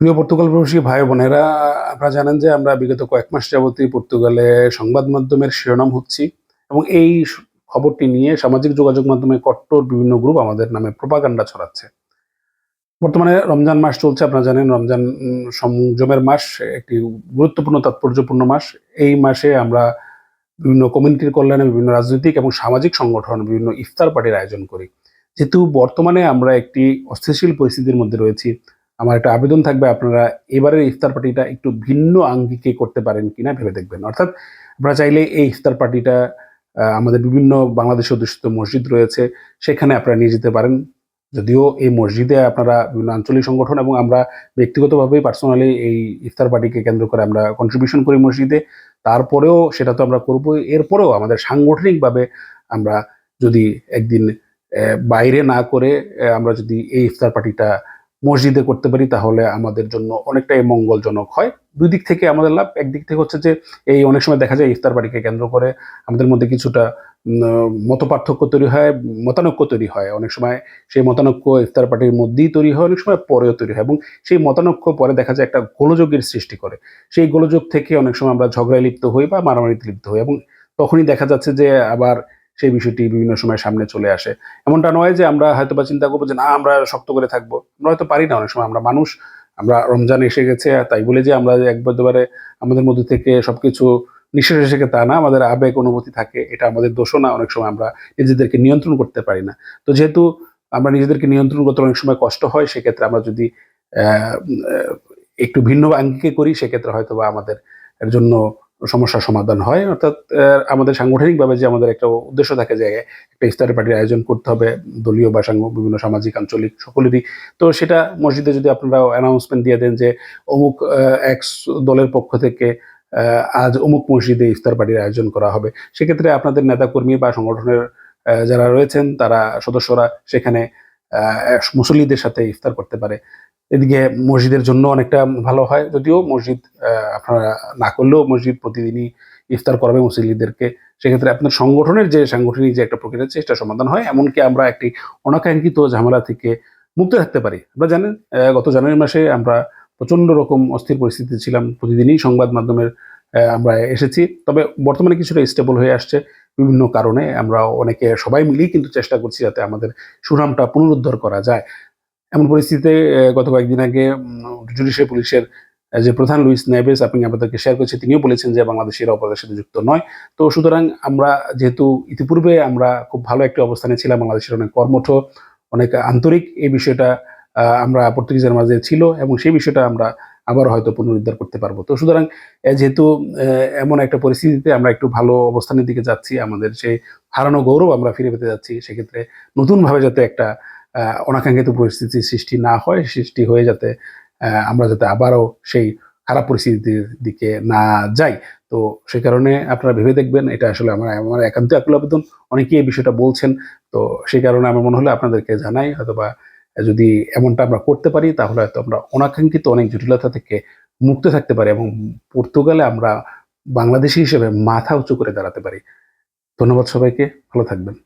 প্রিয় পর্তুগাল প্রবাসী ভাই বোনেরা, আপনারা জানেন যে আমরা বিগত কয়েক মাস যাবতই পর্তুগালে সংবাদ মাধ্যমের শিরোনাম হচ্ছি এবং এই খবরটি নিয়ে সামাজিক যোগাযোগ মাধ্যমে কট্টর বিভিন্ন গ্রুপ আমাদের নামে প্রপাগান্ডা ছড়াচ্ছে। বর্তমানে রমজান মাস চলছে, আপনারা জানেন রমজান সংযমের মাস, একটি গুরুত্বপূর্ণ, তাৎপর্যপূর্ণ মাস। এই মাসে আমরা বিভিন্ন কমিউনিটির কল্যাণে বিভিন্ন রাজনৈতিক এবং সামাজিক সংগঠন বিভিন্ন ইফতার পার্টির আয়োজন করি। যেহেতু বর্তমানে আমরা একটি অস্থিতিশীল পরিস্থিতির মধ্যে রয়েছি আমার একটা আবেদন থাকবে, আপনারা এবারের ইফতার পার্টিটা একটু ভিন্ন আঙ্গিকে করতে পারেন কিনা ভেবে দেখবেন। অর্থাৎ আপনারা চাইলে এই ইফতার পার্টিটা আমাদের বিভিন্ন বাংলাদেশ অধ্যুষিত মসজিদ রয়েছে, সেখানে আপনারা নিয়ে যেতে পারেন। যদিও এই মসজিদে আপনারা বিভিন্ন আঞ্চলিক সংগঠন এবং আমরা ব্যক্তিগতভাবেই পার্সোনালি এই ইফতার পার্টিকে কেন্দ্র করে আমরা কন্ট্রিবিউশন করি মসজিদে। তারপরেও সেটা তো আমরা করব। এরপরেও আমাদের সাংগঠনিকভাবে আমরা যদি একদিন বাইরে না করে আমরা যদি এই ইফতার পার্টিটা মসজিদে করতে পারি, তাহলে আমাদের জন্য অনেকটাই মঙ্গলজনক হয়। দুই দিক থেকে আমাদের লাভ একদিক থেকে হচ্ছে যে এই অনেক সময় দেখা যায় ইফতার পার্টিকে কেন্দ্র করে আমাদের মধ্যে কিছুটা মত পার্থক্য তৈরি হয়, মতানৈক্য তৈরি হয়। অনেক সময় সেই মতানৈক্য ইফতার পার্টির মধ্যেই তৈরি হয়, অনেক সময় পরেও তৈরি হয় এবং সেই মতানৈক্য পরে দেখা যায় একটা গোলযোগের সৃষ্টি করে। সেই গোলযোগ থেকে অনেক সময় আমরা ঝগড়ায় লিপ্ত হই বা মারামারিতে লিপ্ত হই এবং তখনই দেখা যাচ্ছে যে আবার সেই বিষয়টি বিভিন্ন সময় সামনে চলে আসে। এমনটা নয় যে আমরা হয়তো বা চিন্তা করব যে, না, আমরা শক্ত করে থাকব। আমরা হয়তো পারি না, অনেক সময় আমরা মানুষ, আমরা রমজান এসে গেছে তাই বলে যে আমরা একবারে আমাদের মধ্যে থেকে সবকিছু নিঃশ্বাস এসে তা না, আমাদের আবেগ, অনুভূতি থাকে, এটা আমাদের দোষও না, অনেক সময় আমরা নিজেদেরকে নিয়ন্ত্রণ করতে পারি না। তো যেহেতু আমরা নিজেদেরকে নিয়ন্ত্রণ করতে অনেক সময় কষ্ট হয়, সেক্ষেত্রে আমরা যদি একটু ভিন্ন আঙ্গিকে করি, সেক্ষেত্রে হয়তো বা আমাদের জন্য সমস্যার সমাধান হয়। অর্থাৎ আমাদের সাংগঠনিকভাবে যে আমাদের একটা উদ্দেশ্য থাকে যে, একটা ইফতারি পার্টির আয়োজন করতে হবে, দলীয় বা বিভিন্ন সামাজিক, আঞ্চলিক সকলেরই। তো সেটা মসজিদে যদি আপনারা অ্যানাউন্সমেন্ট দিয়ে দেন যে, অমুক এক্স দলের পক্ষ থেকে আজ অমুক মসজিদে ইফতার পার্টির আয়োজন করা হবে। সেক্ষেত্রে আপনাদের নেতাকর্মী বা সংগঠনের যারা রয়েছেন, তারা সদস্যরা সেখানে মুসল্লিদের সাথে ইফতার করতে পারে। এদিকে মসজিদের জন্য অনেকটা ভালো হয়, যদিও মসজিদ আপনারা না করলেও মসজিদ প্রতিদিনই ইফতার করাবে মুসল্লিদেরকে। সেক্ষেত্রে আপনার সংগঠনের যে সাংগঠনিক যে একটা প্রক্রিয়া সেটা সমাধান হয়। এমনকি আমরা একটি অনাকাঙ্ক্ষিত ঝামেলা থেকে মুক্ত থাকতে পারি। আপনারা জানেন গত জানুয়ারি মাসে আমরা প্রচণ্ড রকম অস্থির পরিস্থিতি ছিলাম। প্রতিদিনই সংবাদ মাধ্যমের আমরা এসেছি। তবে বর্তমানে কিছুটা স্টেবল হয়ে আসছে বিভিন্ন কারণে। আমরা অনেকে সবাই মিলেই কিন্তু চেষ্টা করছি যাতে আমাদের সুনামটা পুনরুদ্ধার করা যায়। এমন পরিস্থিতিতে গত কয়েকদিন আগে জুডিশিয়াল পুলিশের যে প্রধান লুইস নেভেস আপনি আমাদেরকে শেয়ার করেছে তিনিও বলেছেন যে বাংলাদেশের অপরাধের সাথে যুক্ত নয়। তো সুতরাং আমরা যেহেতু ইতিপূর্বে আমরা খুব ভালো একটি অবস্থানে ছিলাম, বাংলাদেশের অনেক কর্মঠ, অনেক আন্তরিক এই বিষয়টা আমরা পর্তুগিজের মাঝে ছিল এবং সেই বিষয়টা আমরা আবার হয়তো পুনরুদ্ধার করতে পারব। তো সুতরাং যেহেতু এমন একটা পরিস্থিতিতে আমরা একটু ভালো অবস্থানের দিকে যাচ্ছি, আমাদের সেই হারানো গৌরব আমরা ফিরে পেতে যাচ্ছি, সেক্ষেত্রে নতুনভাবে যাতে একটা অনাকাঙ্ক্ষিত পরিস্থিতির সৃষ্টি না হয়, সৃষ্টি হয়ে যাতে আমরা যাতে আবারও সেই খারাপ পরিস্থিতির দিকে না যাই। তো সেই কারণে আপনারা ভেবে দেখবেন, এটা আসলে আমার আমার একান্ত আকুল আবেদন। অনেকেই এই বিষয়টা বলছেন, তো সেই কারণে আমার মনে হলো আপনাদেরকে জানাই, অথবা যদি এমনটা আমরা করতে পারি, তাহলে হয়তো আমরা অনাকাঙ্ক্ষিত অনেক জটিলতা থেকে মুক্ত থাকতে পারি এবং পর্তুগালে আমরা বাংলাদেশি হিসেবে মাথা উঁচু করে দাঁড়াতে পারি। ধন্যবাদ সবাইকে, ভালো থাকবেন।